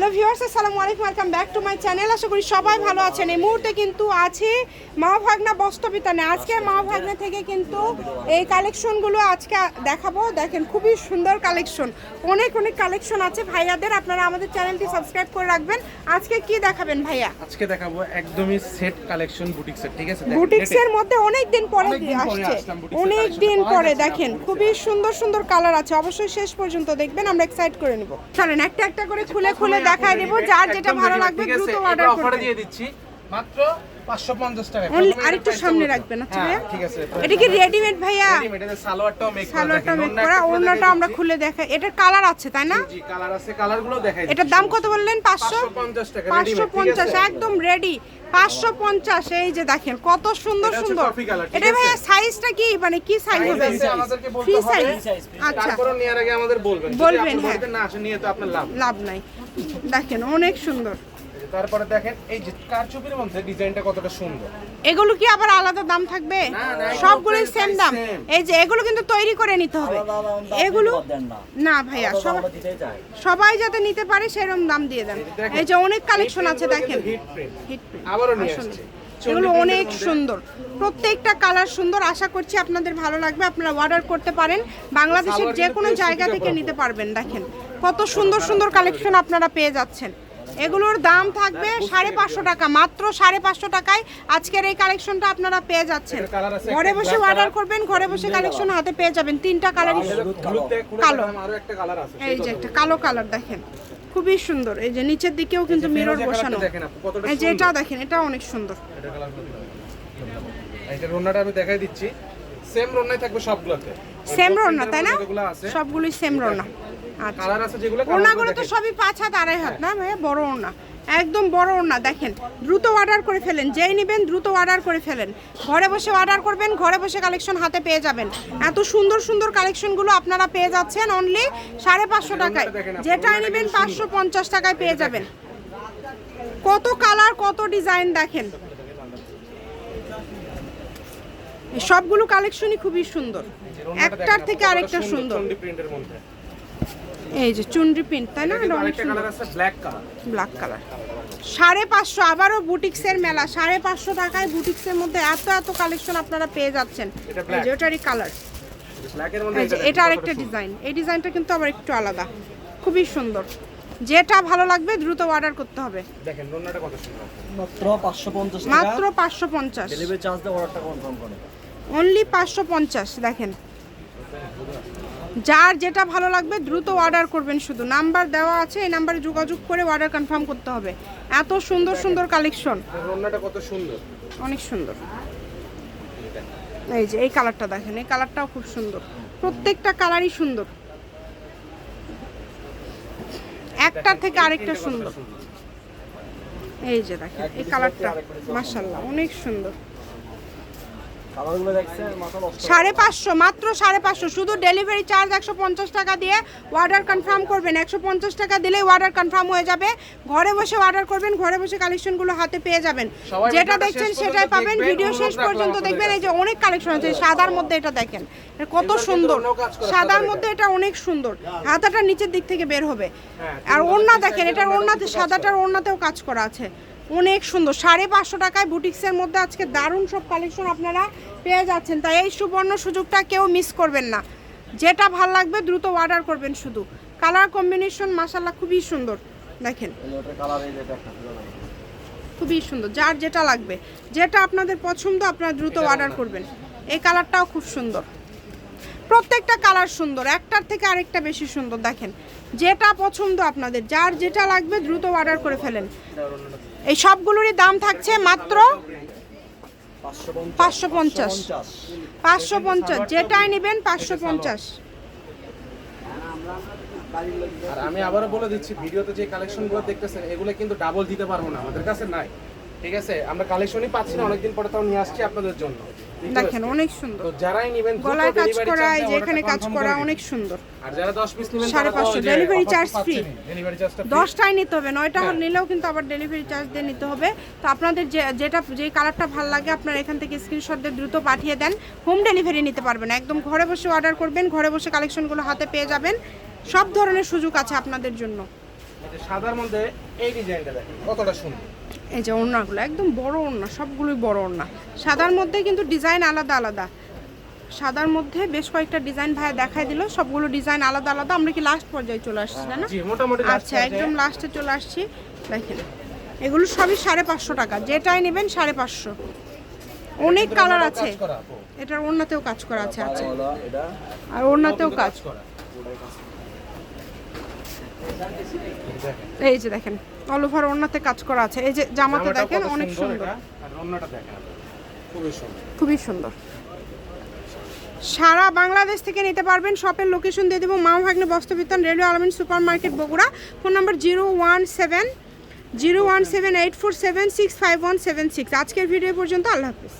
Hello viewers আসসালামু আলাইকুম welcome back to my channel আশা করি সবাই ভালো আছেন। এই মুহূর্তে কিন্তু আছে মা ভাগনা বস্তবিতানে আজকে মা ভাগনা থেকে কিন্তু এই কালেকশনগুলো আজকে দেখাবো। দেখেন খুবই সুন্দর কালেকশন অনেক অনেক কালেকশন আছে ভাইয়াদের। আপনারা আমাদের চ্যানেলটি সাবস্ক্রাইব করে রাখবেন। আজকে কি দেখাবেন ভাইয়া? আজকে দেখাবো একদমই সেট কালেকশন বুটিক সেট ঠিক আছে? দেখেন, বুটিক্সের মধ্যে অনেক দিন পরে আসছে। অনেক দিন পরে দেখেন খুবই সুন্দর সুন্দর কালার আছে। অবশ্যই শেষ পর্যন্ত দেখবেন আমরা এক্সাইট করে নিব। চলেন একটা একটা করে খুলে খুলে প্রথমেই দেখায় নিব দেবো যার যেটা ভালো লাগবে দ্রুত অর্ডার করে দিয়ে দিচ্ছি। মাত্র 550 টাকা। আরেকটু সামনে রাখবেন আচ্ছা হ্যাঁ, ভাইয়া ঠিক আছে এটা কি রেডিমেড ভাইয়া? রেডিমেড এটা সালোয়ারটাও মেক করা সালোয়ারটা মেক করা একটা খুলে ওড়নাটা দেখিয়ে আমরা খুলে দেখাই এটার কালার আছে তাই না? জি কালার আছে কালারগুলো দেখাই এটার দাম কত বললেন? 550 টাকা? একদম রেডি পাঁচশো পঞ্চাশ এই যে দেখেন কত সুন্দর সুন্দর। এটা ভাইয়া সাইজটা কি? মানে কি সাইজ হবে? আমাদেরকে বলতে সাইজ আচ্ছা। তারপরে নেওয়ার আগে আমাদের বলবেন। বলবেন, হ্যাঁ। না আসেন নিয়ে তো আপনার লাভ লাভ নাই। দেখেন অনেক সুন্দর। তারপরে দেখেন এই যে কারচুপির মধ্যে ডিজাইনটা কতটা সুন্দর। এগুলো কি আবার আলাদা দাম থাকবে? না, না, এগুলো সবগুলোই সেম দাম। এই যে এগুলো কিন্তু তৈরি করে নিতে হবে। এগুলো না। ভাইয়া সবাই সবাই যাতে নিতে পারে সেরকম দাম দিয়ে দেন। এই যে অনেক কালেকশন আছে দেখেন। আবারও নিয়ে আসছে। এগুলো অনেক সুন্দর। প্রত্যেকটা কালার সুন্দর। আশা করছি আপনাদের ভালো লাগবে। আপনারা অর্ডার করতে পারেন। বাংলাদেশের যে কোনো জায়গা থেকে নিতে পারবেন দেখেন। কত সুন্দর সুন্দর কালেকশন আপনারা পেয়ে যাচ্ছেন। এগুলোর দাম থাকবে সাড়ে পাঁচশো টাকা। মাত্র সাড়ে পাঁচশো টাকায় আজকের এই কালেকশনটা আপনারা পেয়ে যাচ্ছেন। ঘরে বসে অর্ডার করবেন ঘরে বসে কালেকশন হাতে পেয়ে যাবেন। তিনটা কালারই খুলে কালো। কালার এই যে একটা কালো কালার দেখেন। খুবই সুন্দর। এই যে নিচের দিকেও কিন্তু মিরর বসানো। এই যে। এটাও দেখেন এটাও অনেক সুন্দর। এটা এইটা রোনাটা আমি দেখাই দিচ্ছি। সেম রোনাই থাকবে সবগুলোতে। সেম রোনা তাই না? সবগুলোই সেম রোনা কালার আছে যেগুলো ওড়নাগুলো তো সবই পাঁচ হাত আড়াই হাত না ভাইয়া? বড় ওড়না। একদম বড় দেখেন। দ্রুত অর্ডার করে ফেলেন যেই নেবেন দ্রুত অর্ডার করে ফেলেন। ঘরে বসে অর্ডার করবেন ঘরে বসে কালেকশন হাতে পেয়ে যাবেন। এত সুন্দর সুন্দর কালেকশনগুলো আপনারা পেয়ে যাচ্ছেন অনলি সাড়ে পাঁচশো টাকায়। ওড়নাটা নেবেন পাঁচশো পঞ্চাশ টাকায় পেয়ে যাবেন। কত কালার কত ডিজাইন দেখেন। সবগুলো কালেকশনই খুবই সুন্দর। একটার থেকে আরেকটা সুন্দর এই যে চুনরি প্রিন্ট তাই না? ব্ল্যাক কালার ব্ল্যাক কালার সাড়ে পাঁচশো আবারও বুটিক্সের মেলা। সাড়ে পাঁচশো টাকায় বুটিক্সের মধ্যে এত এত কালেকশন আপনারা পেয়ে যাচ্ছেন। এটা এই যে ওটারই কালার এটা আরেকটা ডিজাইন এই ডিজাইনটা কিন্তু আবার একটু আলাদা। খুবই সুন্দর। যেটা ভালো লাগবে দ্রুত অর্ডার করতে হবে। দেখেন রোনাটা কত সুন্দর। মাত্র পাঁচশো পঞ্চাশ টাকা। মাত্র পাঁচশো পঞ্চাশ। ডেলিভারি চার্জ দিয়ে অর্ডারটা কনফার্ম করে। অনলি পাঁচশো পঞ্চাশ দেখেন। যার যেটা ভালো লাগবে দ্রুত অর্ডার করবেন শুধু। নাম্বার দেওয়া আছে এই নাম্বারে যোগাযোগ করে অর্ডার কনফার্ম করতে হবে। এত সুন্দর সুন্দর কালেকশন কত সুন্দর। অনেক সুন্দর। এই যে এই কালারটা দেখেন এই কালারটাও খুব সুন্দর। প্রত্যেকটা কালারই সুন্দর। একটার থেকে আরেকটা সুন্দর। এই যে দেখেন এই কালারটা মাশাল্লাহ অনেক সুন্দর কালারগুলো দেখছেন মাথা নষ্ট সাড়ে পাঁচশো মাত্র সাড়ে পাঁচশো। শুধু ডেলিভারি চার্জ একশো পঞ্চাশ টাকা দিয়ে অর্ডার কনফার্ম করবেন। একশো পঞ্চাশ টাকা দিলেই অর্ডার কনফার্ম হয়ে যাবে। ঘরে বসে অর্ডার করবেন ঘরে বসে কালেকশনগুলো হাতে পেয়ে যাবেন। যেটা দেখছেন সেটাই পাবেন। ভিডিও শেষ পর্যন্ত দেখবেন। এই যে অনেক কালেকশন আছে সাদার মধ্যে এটা দেখেন। কত সুন্দর। সাদার মধ্যে এটা অনেক সুন্দর। হাতাটা নিচের দিক থেকে বের হবে। হ্যাঁ, আর ওড়না দেখেন এটার ওড়নাতে সাদাটার ওড়নাতেও কাজ করা আছে। অনেক সুন্দর। সাড়ে পাঁচশো টাকায় বুটিক্সের মধ্যে আজকে দারুণ সব কালেকশন আপনারা পেয়ে যাচ্ছেন। তাই এই সুবর্ণ সুযোগটা কেউ মিস করবেন না। যেটা ভালো লাগবে দ্রুত অর্ডার করবেন শুধু। কালার কম্বিনেশন মাসাল্লাহ খুবই সুন্দর। দেখেন। খুবই সুন্দর। যার যেটা লাগবে। যেটা আপনাদের পছন্দ আপনারা দ্রুত অর্ডার করবেন। এই কালারটাও খুব সুন্দর। প্রত্যেকটা কালার সুন্দর। একটার থেকে আরেকটা বেশি সুন্দর। দেখেন। যেটা পছন্দ আপনাদের, যার যেটা লাগবে দ্রুত অর্ডার করে ফেলেন। এই সবগুলোরই দাম থাকছে মাত্র পাঁচশো পঞ্চাশ। পাঁচশো পঞ্চাশ, যেটাই নেবেন পাঁচশো পঞ্চাশ। আর আমি আবারও বলে দিচ্ছি, ভিডিওতে যে কালেকশনগুলো দেখতেছেন, এগুলো কিন্তু ডাবল দিতে পারব না, আমাদের কাছে নাই। ঠিক আছে? আমরা কালেকশনই পাচ্ছি না অনেকদিন পরে তাও নিয়ে আসছি আপনাদের জন্য। দেখেন অনেক সুন্দর। তো যারাই নেবেন গলায় কাজ করা এই যে এখানে কাজ করা অনেক সুন্দর। আর যারা 10 পিস নেবেন সাড়ে পাঁচশো, delivery charge free। ডেলিভারি চার্জটা দশটাই নিতে হবে নয়টা হ্যাঁ। নিলেও কিন্তু আবার ডেলিভারি চার্জ দিয়ে নিতে হবে। তো আপনাদের যে যেটা যে কালারটা ভালো লাগে আপনারা এখান থেকে স্ক্রিনশট দিয়ে দ্রুত পাঠিয়ে দেন। হোম ডেলিভারি নিতে পারবেন একদম ঘরে বসে অর্ডার করবেন ঘরে বসে কালেকশনগুলো হাতে পেয়ে যাবেন। সব ধরনের সুযোগ আছে আপনাদের জন্য। সাদার মধ্যে এই ডিজাইনটা দেখেন কতটা সুন্দর। এই যে ওড়নাগুলো একদম বড় ওড়না সবগুলোই বড় ওড়না। সাদার মধ্যে কিন্তু ডিজাইন আলাদা আলাদা। সাদার মধ্যে বেশ কয়েকটা ডিজাইন ভাই দেখাই দিল সবগুলো ডিজাইন আলাদা আলাদা। আমরা কি লাস্ট পর্যায়ে চলে আসছি তাই না? জি মোটামুটি last আচ্ছা একদম লাস্টে চলে আসছি। দেখেন এগুলো সবই সাড়ে পাঁচশো টাকা। যেটাই নেবেন সাড়ে পাঁচশো। অনেক কালার আছে। এটার ওড়নাতেও কাজ করা আছে আচ্ছা। আর ওড়নাতেও কাজ করা। এই যে দেখেন অল ওভার ওড়নাতে কাজ করা আছে। এই যে জামাতে দেখেন অনেক সুন্দর আর অন্যটা দেখেন খুবই সুন্দর। সারা বাংলাদেশ থেকে নিতে পারবেন শপের লোকেশন দিয়ে দেবো মা ভাগ্নে বস্ত্রবিতান railway Almin super market Bogura. Phone number zero one seven zero one seven eight four seven six five one seven six. আজকের ভিডিও পর্যন্ত আল্লাহ হাফিজ।